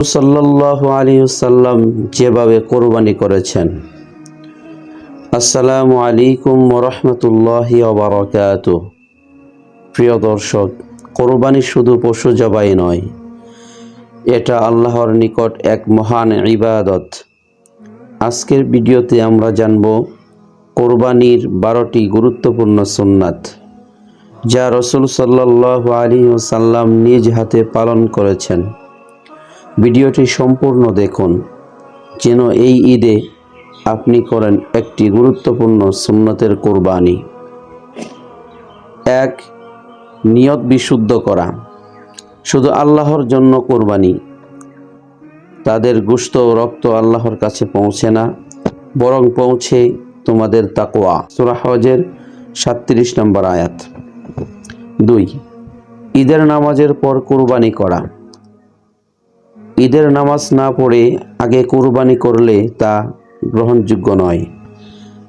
সাল্লাল্লাহু আলাইহি সাল্লাম যেভাবে কোরবানি করেছেন। আসসালামু আলাইকুম রহমতুল্লাহি ওবরাকাত প্রিয় দর্শক, কোরবানি শুধু পশু জবাই নয়, এটা আল্লাহর নিকট এক মহান ইবাদত। আজকের ভিডিওতে আমরা জানব কোরবানির বারোটি গুরুত্বপূর্ণ সুন্নাত, যা রসুল সাল্লাহ আলী সাল্লাম নিজ হাতে পালন করেছেন। ভিডিওটি সম্পূর্ণ দেখুন, যেন এই ঈদে আপনি করেন একটি গুরুত্বপূর্ণ সুন্নতের কোরবানি। এক, নিয়ত বিশুদ্ধ করা। শুধু আল্লাহর জন্য কোরবানি, তাদের গুস্ত ও রক্ত আল্লাহর কাছে পৌঁছে না, বরং পৌঁছে তোমাদের তাকোয়া সুরাহজের সাতত্রিশ নম্বর আয়াত। দুই, ঈদের নামাজের পর কুরবানি করা। ঈদের নামাজ না পড়ে আগে কুরবানি করলে তা গ্রহণযোগ্য নয়।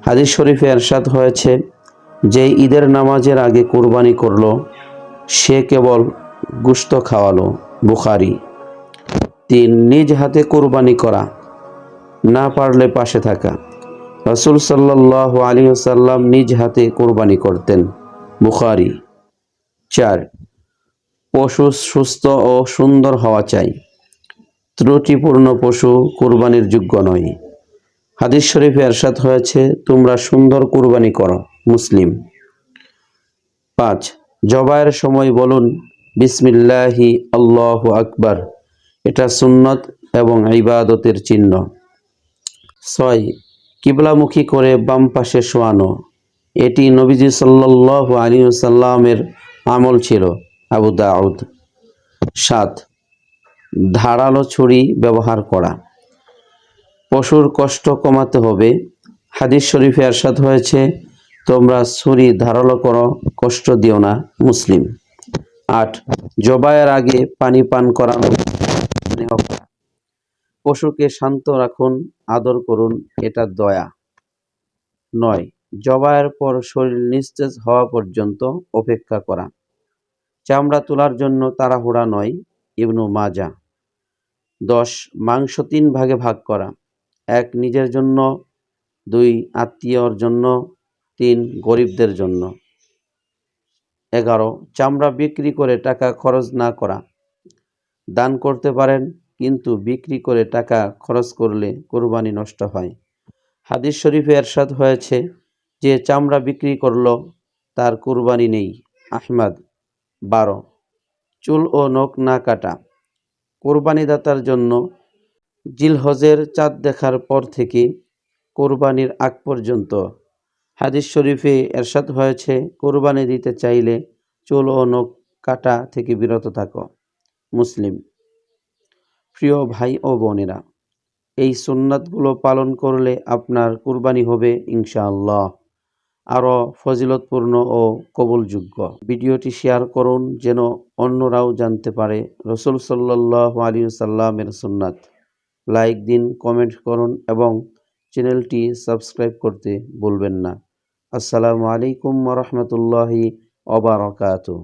হাদিস শরীফে এরশাদ হয়েছে, যে ঈদের নামাজের আগে কুরবানি করল, সে কেবল গুস্ত খাওয়ালো, বুখারি। তিন, নিজ হাতে কুরবানি করা, না পারলে পাশে থাকা। রসুল সাল্লাহ আলী সাল্লাম নিজ হাতে কোরবানি করতেন, বুখারি। চার, পশু সুস্থ ও সুন্দর হওয়া চাই। ত্রুটিপূর্ণ পশু কোরবানির যোগ্য নয়। হাদিস শরীফে এরশাদ হয়েছে, তোমরা সুন্দর কোরবানি করো, মুসলিম। পাঁচ জবায়ের সময় বলুন, বিসমিল্লাহি আল্লাহ আকবার। এটা সুন্নত এবং ইবাদতের চিহ্ন। ছয়, কিবলামুখী করে বাম পাশে শোয়ানো। এটি নবীজি সাল্লাহ আলী সাল্লামের আমল ছিল, আবু দাউদ। সাত ধারালো ছুরি ব্যবহার করা। পশুর কষ্ট কমাতে হবে। হাদিস শরীফে এরশাদ হয়েছে, তোমরা ছুরি ধারালো করো, কষ্ট দিও না মুসলিম। আট, জবাইয়ের আগে পানি পান করানো করা। পশুকে শান্ত রাখুন, আদর করুন, এটা দয়া। নয়, জবাইয়ের পর শরীর নিস্তেজ হওয়া পর্যন্ত অপেক্ষা করা। চামড়া তোলার জন্য তাড়াহুড়া নয়, ইবনু মাজা দশ, মাংস তিন ভাগে ভাগ করা। এক, নিজের জন্য। দুই, আত্মীয়র জন্য। তিন, গরিবদের জন্য। এগারো, চামড়া বিক্রি করে টাকা খরচ না করা। দান করতে পারেন, কিন্তু বিক্রি করে টাকা খরচ করলে কোরবানি নষ্ট হয়। হাদিস শরীফে এরশাদ হয়েছে, যে চামড়া বিক্রি করল, তার কোরবানি নেই। আহমদ, বারো, চুল ও নখ না কাটা। কোরবানিদাতার জন্য জিলহজের চাঁদ দেখার পর থেকে কোরবানির আগ পর্যন্ত। হাদিস শরীফে এরশাদ হয়েছে, কোরবানি দিতে চাইলে চুল ও নখ কাটা থেকে বিরত থাকো। মুসলিম। প্রিয় ভাই ও বোনেরা, এই সুন্নাতগুলো পালন করলে আপনার কুরবানি হবে ইনশাআল্লাহ। আরও ফজিলতপূর্ণ ও কবলযোগ্য। ভিডিওটি শেয়ার করুন যেন অন্যরাও জানতে পারে রসুল সাল্লাহ আলী সাল্লামের সুন্নাত। লাইক দিন, কমেন্ট করুন এবং চ্যানেলটি সাবস্ক্রাইব করতে ভুলবেন না। আসসালামু আলাইকুম রহমতুল্লাহি অবরাকাতু